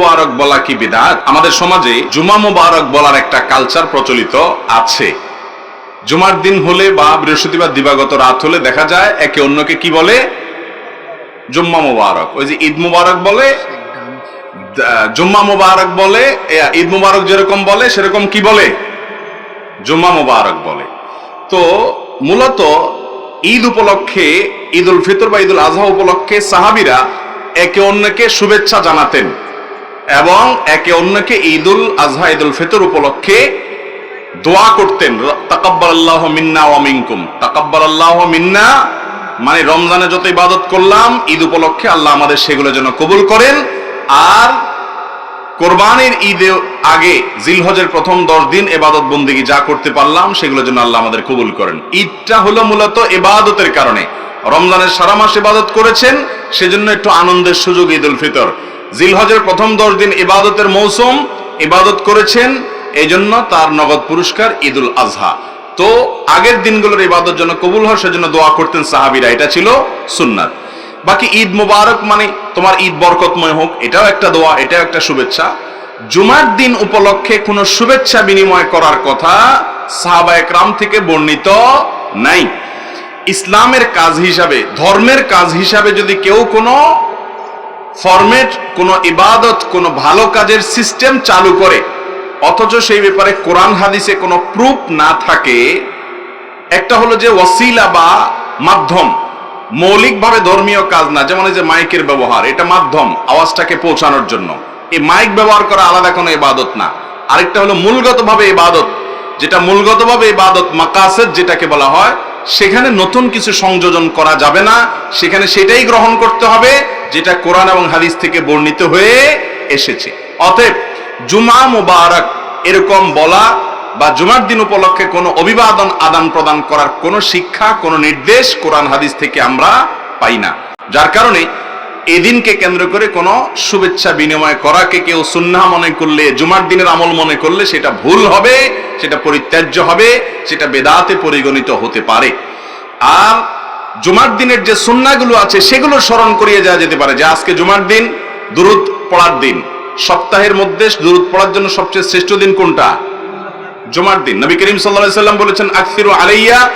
মুবারক বলা কি বিদাত? আমাদের সমাজে জুমা মুবারক বলার একটা কালচার প্রচলিত আছে। জুমার দিন হলে বা বৃহস্পতিবার দিবাগত রাত হলে দেখা যায় একে অন্যকে কি বলে? জুম্মা মুবারক। ওই যে ঈদ মুবারক বলে জুম্মা মুবারক বলে ঈদ মুবারক যেরকম বলে, সেরকম কি বলে? জুম্মা মুবারক বলে। তো মূলত ঈদ উপলক্ষে ঈদ উল ফিতর বা ঈদ উল আজহা উপলক্ষে সাহাবিরা একে অন্যকে শুভেচ্ছা জানাতেন। এবং একে অন্যকে ঈদ উল আজহা ঈদ উল ফিতর উপলক্ষে দোয়া করতেন। তাকাব্বার আল্লাহ মিন্না ওয়া মিনকুম। তাকাব্বার আল্লাহ মিন্না মানে রমজানে যত ইবাদত করলাম, ঈদ উপলক্ষে আল্লাহ আমাদের সেগুলো যেন কবুল করেন। আর কোরবানির ঈদে আগে জিলহজের প্রথম দশ দিন এবাদত বন্দিগি যা করতে পারলাম, সেগুলো যেন আল্লাহ আমাদের কবুল করেন। ঈদটা হলো মূলত এবাদতের কারণে। রমজানের সারা মাস ইবাদত করেছেন, সেজন্য একটু আনন্দের সুযোগ ঈদ উল ফিতর। জিলহজের প্রথম দশ দিন ইবাদতের মৌসুম, ইবাদত করেছেন এই জন্য তার নগদ পুরস্কার ঈদুল আজহা। তো আগের দিনগুলোর ইবাদত জন্য কবুল হয়, সেজন্য দোয়া করতেন সাহাবিরা, এটা ছিল সুন্নাত। বাকি ঈদ মুবারক মানে তোমার ঈদ বরকতময় হোক, এটাও একটা দোয়া, এটাও একটা শুভেচ্ছা। জুমার দিন উপলক্ষে কোনো শুভেচ্ছা বিনিময় করার কথা সাহাবা একরাম থেকে বর্ণিত নাই। ইসলামের কাজ হিসাবে, ধর্মের কাজ হিসাবে যদি কেউ কোনো ফরমেট কোনো ইবাদত, কোনো ভালো কাজের সিস্টেম চালু করে। অথচ সেই ব্যাপারে কোরআন হাদিসে কোনো প্রুফ না থাকে। একটা হলো যে ওয়াসিলা বা মাধ্যম, মৌলিকভাবে ধর্মীয় কাজ না, যেমন এই যে মাইকের ব্যবহার, এটা মাধ্যম, আওয়াজটাকে পৌঁছানোর জন্য। এই মাইক ব্যবহার করা আলাদা কোনো ইবাদত না। আরেকটা হলো মূলগতভাবে ইবাদত, যেটা মূলগতভাবে ইবাদত মাকাসেদ, যেটাকে বলা হয়, সেখানে নতুন কিছু সংযোজন করা যাবে না, সেখানে সেটাই গ্রহণ করতে হবে যেটা কোরআন এবং হাদিস থেকে বর্ণিত হয়ে এসেছে। অতএব জুমা মুবারক এরকম বলা বা জুমার দিন উপলক্ষে কোনো অভিবাদন, আদান প্রদান করার কোনো শিক্ষা, কোনো নির্দেশ কোরআন, হাদিস থেকে আমরা পাই না। যার কারণে এদিনকে কেন্দ্র করে কোনো শুভেচ্ছা বিনিময় করাকে কেউ সুন্নাহ মনে করলে, জুমার দিনের আমল মনে করলে সেটা ভুল হবে, সেটা পরিত্যাজ্য হবে, সেটা বেদাতে পরিগণিত হতে পারে। আর জুমার দিনের যে সুন্নাগুলো আছে, সেগুলো স্মরণ করিয়ে যাওয়া যেতে পারে। যে আজকে জুমার দিন, দুরুদ পড়ার দিন। সপ্তাহের মধ্যে দুরুদ পড়ার জন্য সবচেয়ে শ্রেষ্ঠ দিন কোনটা? জুমার দিন। নবী করিম সাল্লাল্লাহু সাল্লাম বলেছেন, আকসিরু আলাইয়া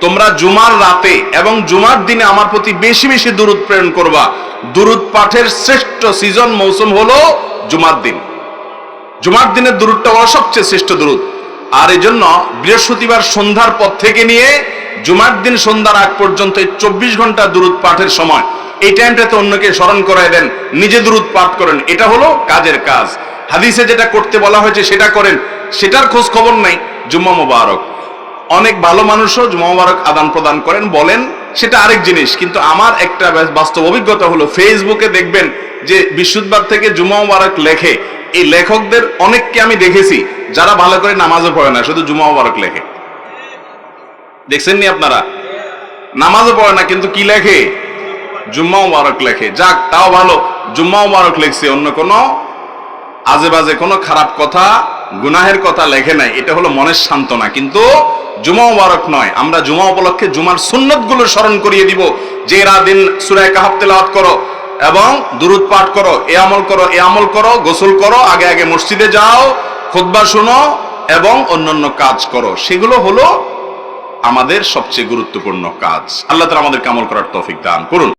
তোমরা জুমার রাতে এবং জুমার দিনে আমার প্রতি বেশি বেশি প্রেরণ করবা। পাঠের শ্রেষ্ঠ সিজন মৌসুম হলো জুমার দিন। জুমার দিনের সবচেয়ে শ্রেষ্ঠ দুরুদ। আর এই জন্য বৃহস্পতিবার সন্ধ্যার পর থেকে নিয়ে জুমার দিন সন্ধ্যার আগ পর্যন্ত এই চব্বিশ ঘণ্টা দুরুদ পাঠের সময় এই টাইমটাতে অন্যকে স্মরণ করায় দেন, নিজে দুরুদ পাঠ করেন। এটা হলো কাজের কাজ। হাদিসে যেটা করতে বলা হয়েছে সেটা করেন। সেটার খোঁজ খবর নাই। জুম্মা মোবারক। অনেক ভালো মানুষও জুম্মা মোবারক আদান প্রদান করেন, বলেন সেটা আরেক জিনিস। কিন্তু আমার একটা বাস্তব অভিজ্ঞতা হলো ফেসবুকে দেখবেন যে বিশুদ্ধবার থেকে জুম্মা মোবারক লেখে। এই লেখকদের অনেককে আমি দেখেছি যারা ভালো করে নামাজও পড়ে না, শুধু জুম্মা মোবারক লেখে। দেখছেন নি আপনারা? নামাজও পড়ে না, কিন্তু কি লেখে? জুম্মা মোবারক লেখে। যাক, তাও ভালো। জুম্মা মোবারক লেখছে, অন্য কোনো আজে বাজে কোনো খারাপ কথা, গুনাহের কথা লেখে নাই। এটা হলো মনের সান্ত্বনা। কিন্তু জুমা মোবারক নয়, আমরা জুমা উপলক্ষে জুমার সুন্নতগুলো স্মরণ করিয়ে দিব। যে এরা দিন সুরায় কাহাব তেলাওয়াত করো এবং দুরুদ পাঠ করো, এ আমল করো, এ আমল করো, গোসল করো, আগে আগে মসজিদে যাও, খুতবা শুনো এবং অন্যান্য কাজ করো। সেগুলো হলো আমাদের সবচেয়ে গুরুত্বপূর্ণ কাজ। আল্লাহ তালা আমাদের কামল করার তৌফিক দান করুন।